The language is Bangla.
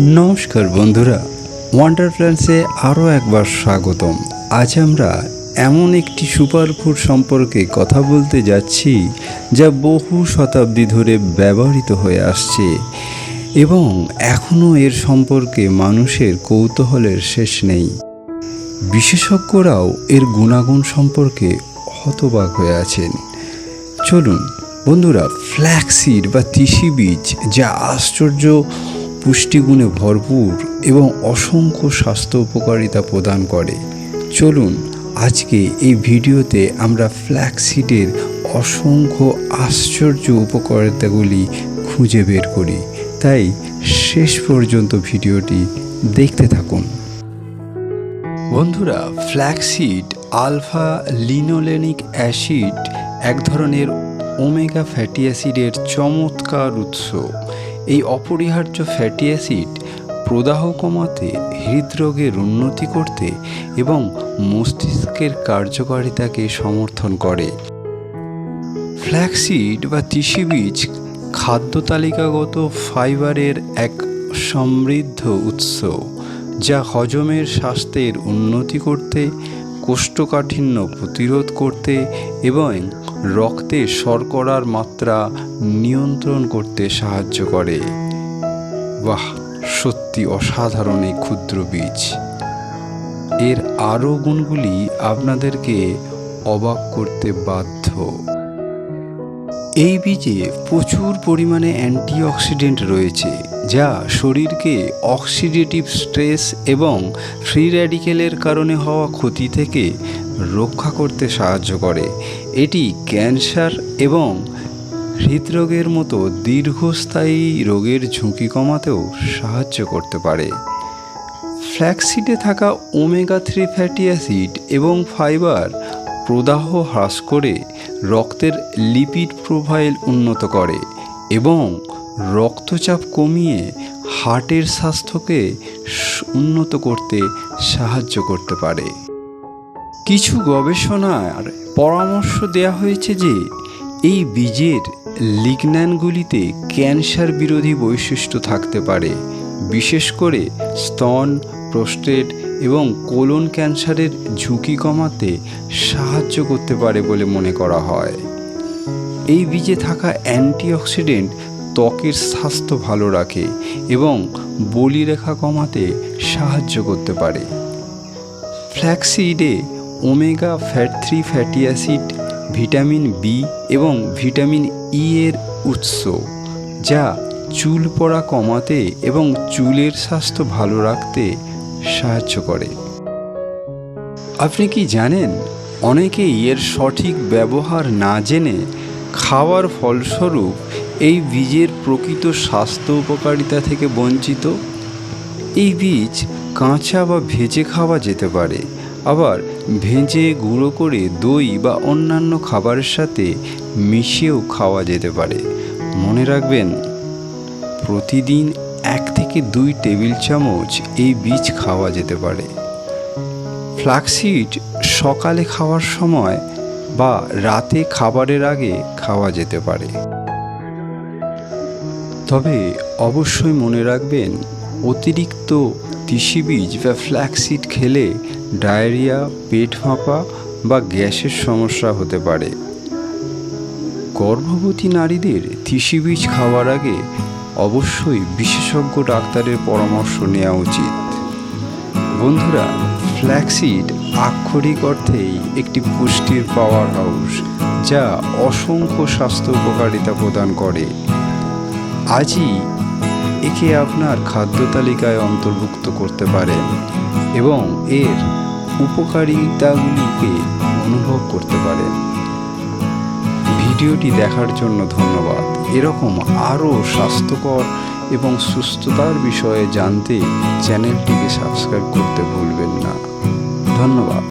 নমস্কার বন্ধুরা ওয়ান্ডার প্ল্যান্সে আরও একবার স্বাগতম। আজ আমরা এমন একটি সুপারফুড সম্পর্কে কথা বলতে যাচ্ছি, যা বহু শতাব্দী ধরে ব্যবহৃত হয়ে আসছে এবং এখনও এর সম্পর্কে মানুষের কৌতূহলের শেষ নেই। বিশেষজ্ঞরাও এর গুণাগুণ সম্পর্কে হতবাক হয়ে আছেন। চলুন, বন্ধুরা ফ্ল্যাক্সিড বা তিসি বীজ, যা আশ্চর্য পুষ্টিগুণে ভরপুর এবং অসংখ্য স্বাস্থ্য উপকারিতা প্রদান করে। চলুন, আজকে এই ভিডিওতে আমরা ফ্ল্যাক্সিডের অসংখ্য আশ্চর্য উপকারিতাগুলি খুঁজে বের করি। তাই শেষ পর্যন্ত ভিডিওটি দেখতে থাকুন। বন্ধুরা, ফ্ল্যাক্সিড আলফা লিনোলেনিক অ্যাসিড এক ধরনের ওমেগা ফ্যাটি অ্যাসিডের চমৎকার উৎস। এই অপরিহার্য ফ্যাটি অ্যাসিড প্রদাহ কমাতে হৃদরোগের উন্নতি করতে এবং মস্তিষ্কের কার্যকারিতাকে সমর্থন করে। ফ্ল্যাক্সিড বা তিসি বীজ খাদ্য তালিকাগত ফাইবারের এক সমৃদ্ধ উৎস, যা হজমের স্বাস্থ্যের উন্নতি করতে কোষ্ঠকাঠিন্য প্রতিরোধ করতে এবং রক্তে শর্করার মাত্রা নিয়ন্ত্রণ করতে সাহায্য করে। বাহ, সত্যি অসাধারণ এই ক্ষুদ্র বীজ। এর আরও গুণগুলি আপনাদেরকে অবাক করতে বাধ্য। এই বীজে প্রচুর পরিমাণে অ্যান্টিঅক্সিডেন্ট রয়েছে, যা শরীরকে অক্সিডেটিভ স্ট্রেস এবং ফ্রি র্যাডিকেলের কারণে হওয়া ক্ষতি থেকে রক্ষা করতে সাহায্য করে। এটি ক্যান্সার এবং হৃদরোগের মতো দীর্ঘস্থায়ী রোগের ঝুঁকি কমাতেও সাহায্য করতে পারে। ফ্ল্যাক্সিডে থাকা ওমেগা থ্রি ফ্যাটি অ্যাসিড এবং ফাইবার প্রদাহ হ্রাস করে রক্তের লিপিড প্রোফাইল উন্নত করে এবং রক্তচাপ কমিয়ে হার্টের স্বাস্থ্যকে উন্নত করতে সাহায্য করতে পারে। কিছু গবেষণার পরামর্শ দেওয়া হয়েছে যে এই বীজের লিগন্যানগুলিতে ক্যান্সার বিরোধী বৈশিষ্ট্য থাকতে পারে, বিশেষ করে স্তন, প্রোস্টেট এবং কোলন ক্যান্সারের ঝুঁকি কমাতে সাহায্য করতে পারে বলে মনে করা হয়। এই বীজে থাকা অ্যান্টিঅক্সিডেন্ট ত্বকের স্বাস্থ্য ভালো রাখে এবং বলিরেখা কমাতে সাহায্য করতে পারে। ফ্ল্যাক্সিডে omega fat three fatty acid, vitamin B এবং ভিটামিন ই এর উৎস, যা চুল পড়া কমাতে এবং চুলের স্বাস্থ্য ভালো রাখতে সাহায্য করে। আপনি কি জানেন, অনেকেই এর সঠিক ব্যবহার না জেনে খাওয়ার ফলস্বরূপ এই বীজের প্রকৃত স্বাস্থ্য উপকারিতা থেকে বঞ্চিত? এই বীজ কাঁচা বা ভেজে খাওয়া যেতে পারে, আবার ভেজে গুঁড়ো করে দই বা অন্যান্য খাবারের সাথে মিশিয়েও খাওয়া যেতে পারে। মনে রাখবেন, প্রতিদিন এক থেকে দুই টেবিল চামচ এই বীজ খাওয়া যেতে পারে। ফ্লাক্সিড সকালে খাওয়ার সময় বা রাতে খাবারের আগে খাওয়া যেতে পারে। তবে অবশ্যই মনে রাখবেন, অতিরিক্ত তিসি বীজ বা ফ্ল্যাক্সিড খেলে ডায়রিয়া, পেট ফাঁপা বা গ্যাসের সমস্যা হতে পারে। গর্ভবতী নারীদের তিসি বীজ খাওয়ার আগে অবশ্যই বিশেষজ্ঞ ডাক্তারের পরামর্শ নেওয়া উচিত। বন্ধুরা ফ্ল্যাক্সিড আক্ষরিক অর্থেই একটি পুষ্টির পাওয়ার হাউস যা অসংখ্য স্বাস্থ্য উপকারিতা প্রদান করে। আজই একে আপনার খাদ্য তালিকায় অন্তর্ভুক্ত করতে পারেন এবং এর উপকারিতাগুলিকে অনুভব করতে পারেন ভিডিওটি দেখার জন্য ধন্যবাদ। এরকম আরও স্বাস্থ্যকর এবং সুস্থতার বিষয়ে জানতে চ্যানেলটিকে সাবস্ক্রাইব করতে ভুলবেন না। ধন্যবাদ।